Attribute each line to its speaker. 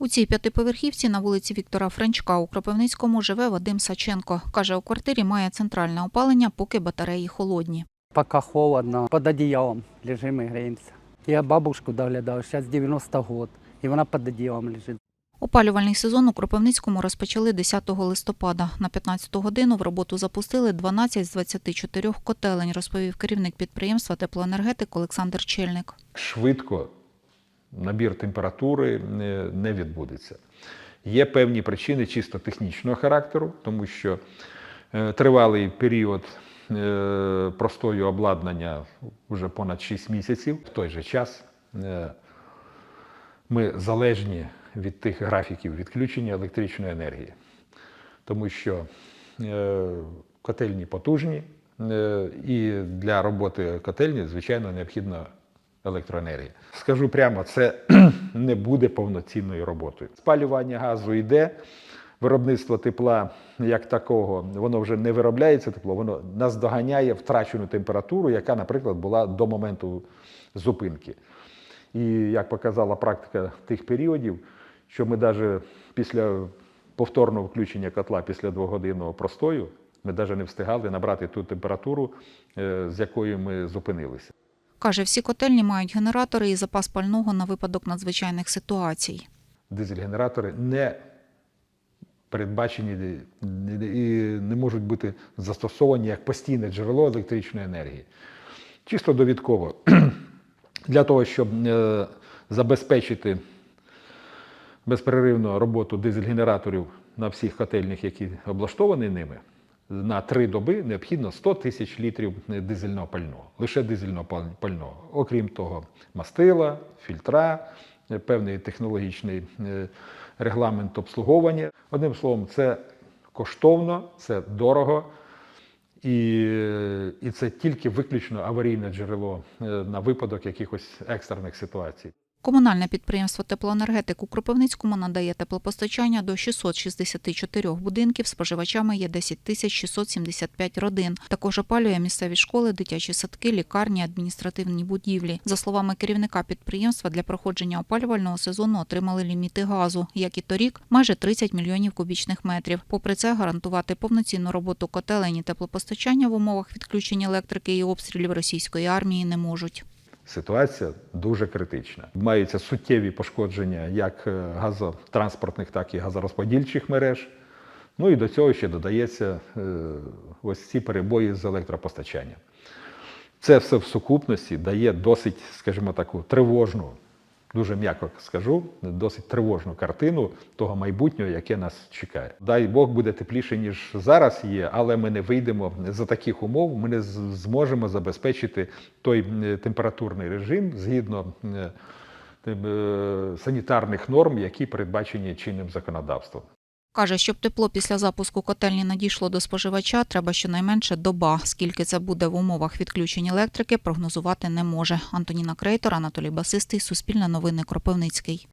Speaker 1: У цій п'ятиповерхівці на вулиці Віктора Френчка у Кропивницькому живе Вадим Саченко. Каже, у квартирі має центральне опалення, поки батареї холодні.
Speaker 2: Пока холодно, под одеялом лежим и греемся. Я бабушку доглядаю, сейчас 90 год, и вона под одеялом лежит.
Speaker 1: Опалювальний сезон у Кропивницькому розпочали 10 листопада. На 15 годину в роботу запустили 12 з 24 котелень, розповів керівник підприємства теплоенергетик Олександр Чельник.
Speaker 3: швидко набір температури не, не відбудеться. Є певні причини чисто технічного характеру, тому що е, тривалий період е, простою обладнання вже понад 6 місяців. В той же час е, ми залежні від тих графіків відключення електричної енергії, тому що е, котельні потужні, е, і для роботи котельні, звичайно, необхідна електроенергія. Скажу прямо, це не буде повноцінною роботою. Спалювання газу йде, виробництво тепла як такого, воно вже не виробляється тепло, воно наздоганяє втрачену температуру, яка, наприклад, була до моменту зупинки. І як показала практика тих періодів, що ми навіть після повторного включення котла після двогодинного простою, ми навіть не встигали набрати ту температуру, е, з якою ми зупинилися.
Speaker 1: Каже, всі котельні мають генератори і запас пального на випадок надзвичайних ситуацій.
Speaker 3: Дизель-генератори не передбачені і не можуть бути застосовані як постійне джерело електричної енергії. Чисто довідково. Для того, щоб е, забезпечити безперервну роботу дизель-генераторів на всіх котельнях, які облаштовані ними, на три доби необхідно 100 тисяч літрів дизельного пального, лише дизельного пального. Окрім того, мастила, фільтра, е, певний технологічний е, регламент обслуговування. Одним словом, це коштовно, це дорого. І, е, і це тільки виключно аварійне джерело е, на випадок якихось екстрених ситуацій.
Speaker 1: Комунальне підприємство теплоенергетик у Кропивницькому надає теплопостачання до 664 будинків. Споживачами є 10 тисяч 675 родин. Також опалює місцеві школи, дитячі садки, лікарні, адміністративні будівлі. За словами керівника підприємства, для проходження опалювального сезону отримали ліміти газу, як і торік, майже 30 мільйонів кубічних метрів. Попри це, гарантувати повноцінну роботу котелень і теплопостачання в умовах відключення електрики і обстрілів російської армії не можуть.
Speaker 3: Ситуація дуже критична. Маються суттєві пошкодження як е, газотранспортних, так і газорозподільчих мереж. Ну і до цього ще додається е, ось ці перебої з електропостачанням. Це все в сукупності дає досить, скажімо таку, тривожну, дуже м'яко скажу, досить тривожну картину того майбутнього, яке нас чекає. Дай Бог буде тепліше, ніж зараз є, але ми не вийдемо за таких умов, ми не зможемо забезпечити той температурний режим згідно е, е, санітарних норм, які передбачені чинним законодавством.
Speaker 1: Каже, щоб тепло після запуску котельні надійшло до споживача, треба щонайменше доба. Скільки це буде в умовах відключень електрики, прогнозувати не може. Антоніна Крейтор, Анатолій Басистий, Суспільне новини Кропивницький.